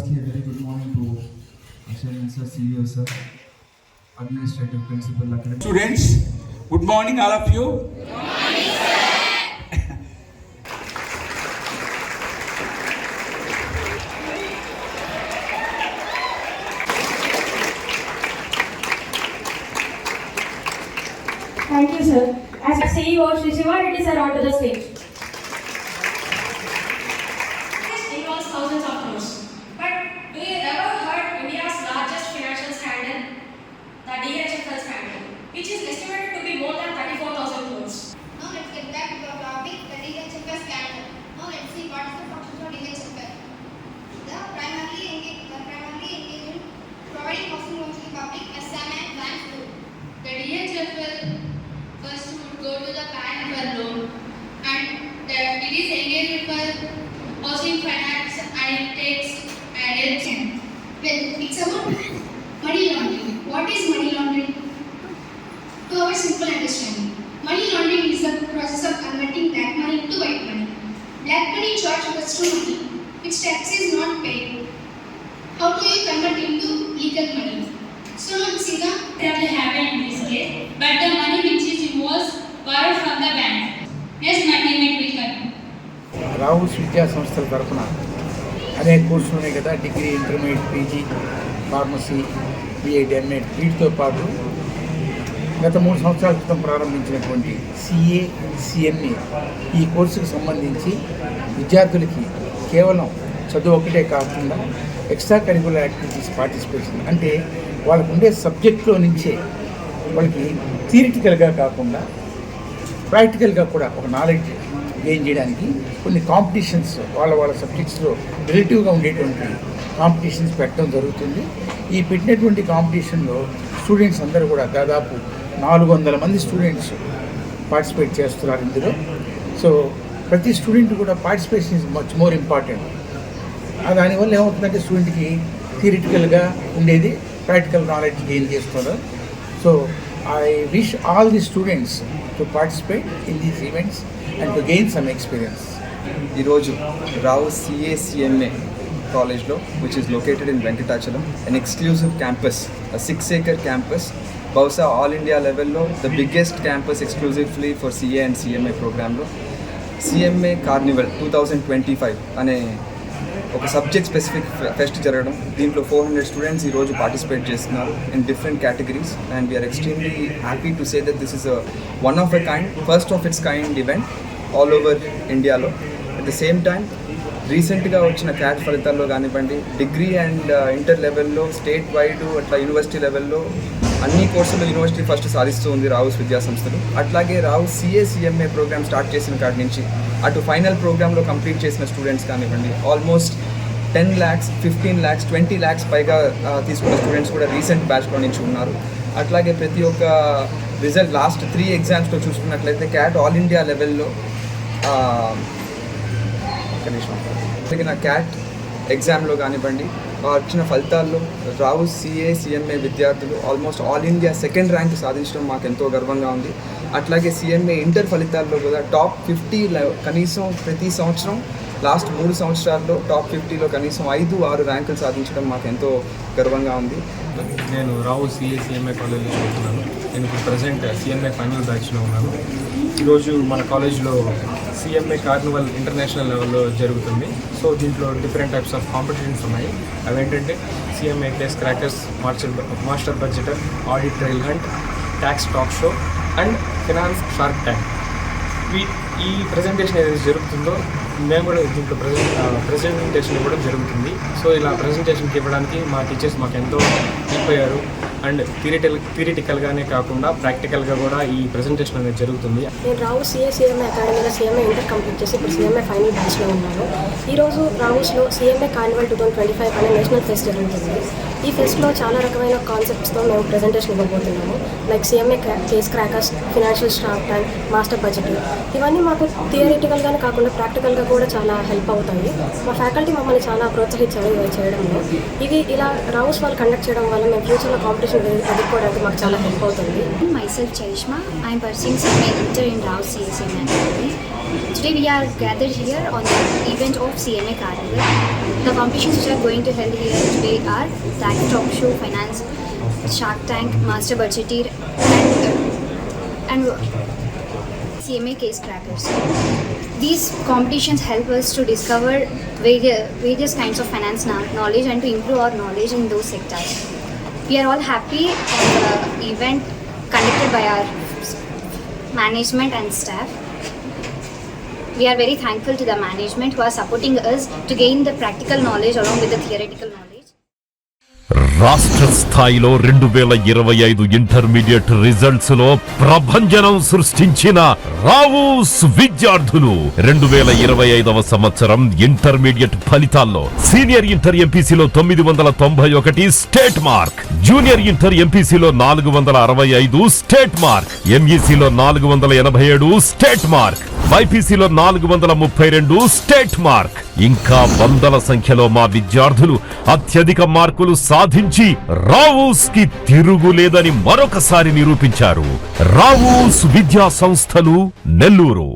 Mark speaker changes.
Speaker 1: Firstly, a very good morning to Ashwin sir, CEO sir, administrative principal, academic.
Speaker 2: Students, good morning all of you.
Speaker 3: Thank you, sir. As CEO Shri Shiva Reddy sir onto the stage.
Speaker 4: This involves thousands of crores. But do you ever heard India's largest financial scandal? The DHFL scandal, which is estimated to be more than 34,000 crores.
Speaker 5: Now let's get back to the topic, the DHFL scandal. Now let's see what is the function of DHFL. The primarily engage, the primarily engage in providing housing loans to the public as SAM and banks do.
Speaker 6: The DHFL first would go to the bank for loan and the, it is engaged for housing finance and it takes and it's
Speaker 5: Well, it's about money laundering. What is money laundering? To our simple understanding, money laundering is the process of converting black money into white money. Black money charged with true money, which tax is not paid. How do you convert it into legal money? So see the
Speaker 6: probably happened in this case, but the money which is involved borrowed from the bank. Yes, come.
Speaker 7: రావుల్స్ విద్యా సంస్థల తరఫున అనేక కోర్సులు ఉన్నాయి కదా degree intermediate PG pharmacy B Ed M Ed వీటితో పాటు గత మూడు సంవత్సరాల క్రితం ప్రారంభించినటువంటి సిఏ సిఎంఏ ఈ కోర్సుకు సంబంధించి విద్యార్థులకి కేవలం చదువు ఒకటే కాకుండా ఎక్స్ట్రా కరికులర్ యాక్టివిటీస్ పార్టిసిపేషన్ అంటే వాళ్ళకు ఉండే సబ్జెక్ట్లో నుంచే వాళ్ళకి థియరిటికల్గా కాకుండా ప్రాక్టికల్గా కూడా ఒక నాలెడ్జ్ గెయిన్ చేయడానికి కొన్ని కాంపిటీషన్స్ వాళ్ళ వాళ్ళ సబ్జెక్ట్స్లో రిలేటివ్గా ఉండేటువంటి కాంపిటీషన్స్ పెట్టడం జరుగుతుంది. ఈ పెట్టినటువంటి కాంపిటీషన్లో స్టూడెంట్స్ అందరూ కూడా దాదాపు నాలుగు వందల మంది స్టూడెంట్స్ పార్టిసిపేట్ చేస్తున్నారు ఇందులో. సో ప్రతి స్టూడెంట్ కూడా participation is much more important దానివల్ల ఏమవుతుందంటే స్టూడెంట్కి థియరిటికల్గా ఉండేది ప్రాక్టికల్ నాలెడ్జ్ గెయిన్ చేస్తున్నారు. So I wish all the students to participate in these events and to gain some experience
Speaker 8: ఈరోజు రావు సిఏసిఎంఏ కాలేజ్లో which is located in Venkatachalam an exclusive campus six acre campus బహుశా all India లెవెల్లో the biggest campus exclusively for CA and CMA ప్రోగ్రాంలో CMA carnival two thousand twenty five అనే ఒక subject specific fest జరగడం. దీంట్లో four hundred students ఈరోజు participate చేస్తున్నారు in different categories and we are extremely happy to say that this is one of a kind first of its kind event all over ఇండియాలో at the same time రీసెంట్గా వచ్చిన CAT ఫలితాల్లో కానివ్వండి degree and inter లెవెల్లో state wide అట్లా university లెవెల్లో అన్ని కోర్సులు యూనివర్సిటీ ఫస్ట్ సాధిస్తూ ఉంది రావుస్ విద్యా సంస్థలు అట్లాగే రావు సిఏసిఎంఏ ప్రోగ్రామ్ స్టార్ట్ చేసిన కాడి నుంచి అటు ఫైనల్ ప్రోగ్రాంలో కంప్లీట్ చేసిన స్టూడెంట్స్ కానివ్వండి almost ten lakhs fifteen lakhs twenty lakhs పైగా తీసుకున్న స్టూడెంట్స్ కూడా రీసెంట్ బ్యాచ్లో నుంచి ఉన్నారు. అట్లాగే ప్రతి ఒక్క రిజల్ట్ లాస్ట్ త్రీ ఎగ్జామ్స్లో చూసుకున్నట్లయితే క్యాట్ ఆల్ ఇండియా లెవెల్లో కనీసం నిమిషం. నా క్యాట్ ఎగ్జామ్లో కానివ్వండి వచ్చిన ఫలితాల్లో రావు సిఏ సిఎంఏ విద్యార్థులు almost all India second rank సాధించడం మాకు ఎంతో గర్వంగా ఉంది. అట్లాగే సిఎంఏ ఇంటర్ ఫలితాల్లో కూడా టాప్ ఫిఫ్టీ కనీసం ప్రతి సంవత్సరం లాస్ట్ మూడు సంవత్సరాల్లో టాప్ ఫిఫ్టీలో కనీసం ఐదు ఆరు ర్యాంకులు సాధించడం మాకు ఎంతో గర్వంగా ఉంది.
Speaker 9: నేను రావు సిఎస్సిఎంఏ కాలేజ్లో చదువుతున్నాను. నేను ఇప్పుడు ప్రజెంట్ సిఎంఏ ఫైనల్ బ్యాచ్లో ఉన్నాను. ఈరోజు మన కాలేజ్లో సిఎంఏ కార్నివల్ ఇంటర్నేషనల్ లెవెల్లో జరుగుతుంది. సో దీంట్లో డిఫరెంట్ టైప్స్ ఆఫ్ కాంపిటీషన్స్ ఉన్నాయి. అవేంటంటే CMA case crackers marcher master budgeter audit trail hunt tax talk show and finance shark tank ఈ ఈ ప్రజెంటేషన్ ఏదైతే జరుగుతుందో మేము కూడా దీంట్లో ప్రజెంట్ ప్రజెంటేషన్ ఇవ్వడం జరుగుతుంది. సో ఇలా ప్రజెంటేషన్కి ఇవ్వడానికి మా టీచర్స్ మాకు ఎంతో హెల్ప్ అయ్యారు. అండ్ థియరిటల్ థియరిటికల్గానే కాకుండా ప్రాక్టికల్గా కూడా ఈ ప్రజెంటేషన్ అనేది జరుగుతుంది.
Speaker 3: నేను రావు సిఏ సిఎంఏ అకాడమీలో సిఎంఏ ఇంటర్ కంప్లీట్ చేసి ఇప్పుడు సిఎంఏ ఫైనల్ బ్యాచ్లో ఉన్నాను. ఈరోజు రావుస్లో CMA carnival two thousand twenty five అనే నేషనల్ ఫెస్ట్ జరుగుతుంది ఈ ఫెస్ట్లో చాలా రకమైన కాన్సెప్ట్స్తో మేము presentation ఇవ్వబోతున్నాము. Like CMA case crackers financial stock time master budget. ఇవన్నీ మాకు థియరిటికల్గానే కాకుండా ప్రాక్టికల్గా కూడా చాలా హెల్ప్ అవుతాయి. మా ఫ్యాకల్టీ మమ్మల్ని చాలా ప్రోత్సహించారు ఇవి చేయడంలో. ఇవి ఇలా రావుస్ వాళ్ళు కండక్ట్ చేయడం వల్ల మేము ఫ్యూచర్లో కాంపిటీషన్ ఎదుర్కోవడానికి మాకు చాలా హెల్ప్ అవుతుంది
Speaker 10: myself Charishma. I am pursuing some major in Rao CSM Academy. Today we are gathered here on the event of CMA Carnival. The competitions which are going to held here today are Tag Talk Show, Finance, Shark Tank, Master Budgeteer and, and CMA Case Crackers. These competitions help us to discover various, various kinds of finance kno- knowledge and to improve our knowledge in those sectors. We are all happy of the event conducted by our management and staff. We are very thankful to the management who are supporting us to gain the practical knowledge along with the theoretical knowledge.
Speaker 11: రాష్ట్ర స్థాయిలో రెండు వేల ఇరవై ఐదు intermediate రిజల్ట్స్లో ప్రభంజనం సృష్టించిన రావుస్ విద్యార్థులు. రెండు వేల ఇరవై ఐదవ సంవత్సరం ఇంటర్మీడియట్ ఫలితాల్లో సీనియర్ ఇంటర్ ఎంపీసీలో తొమ్మిది వందల తొంభై ఒకటి స్టేట్ మార్క్. జూనియర్ ఇంటర్ ఎంపీసీలో నాలుగు వందల అరవై ఐదు స్టేట్ మార్క్. ఎంఈసీలో నాలుగు వందల ఎనభై ఏడు స్టేట్ మార్క్. వైపీసీలో నాలుగు వందల ముప్పై రెండు స్టేట్ మార్క్. ఇంకా వందల సంఖ్యలో మా విద్యార్థులు అత్యధిక మార్కులు సాధించి రావూస్కి తిరుగులేదని మరొకసారి నిరూపించారు. రావూస్ విద్యా సంస్థలు నెల్లూరు.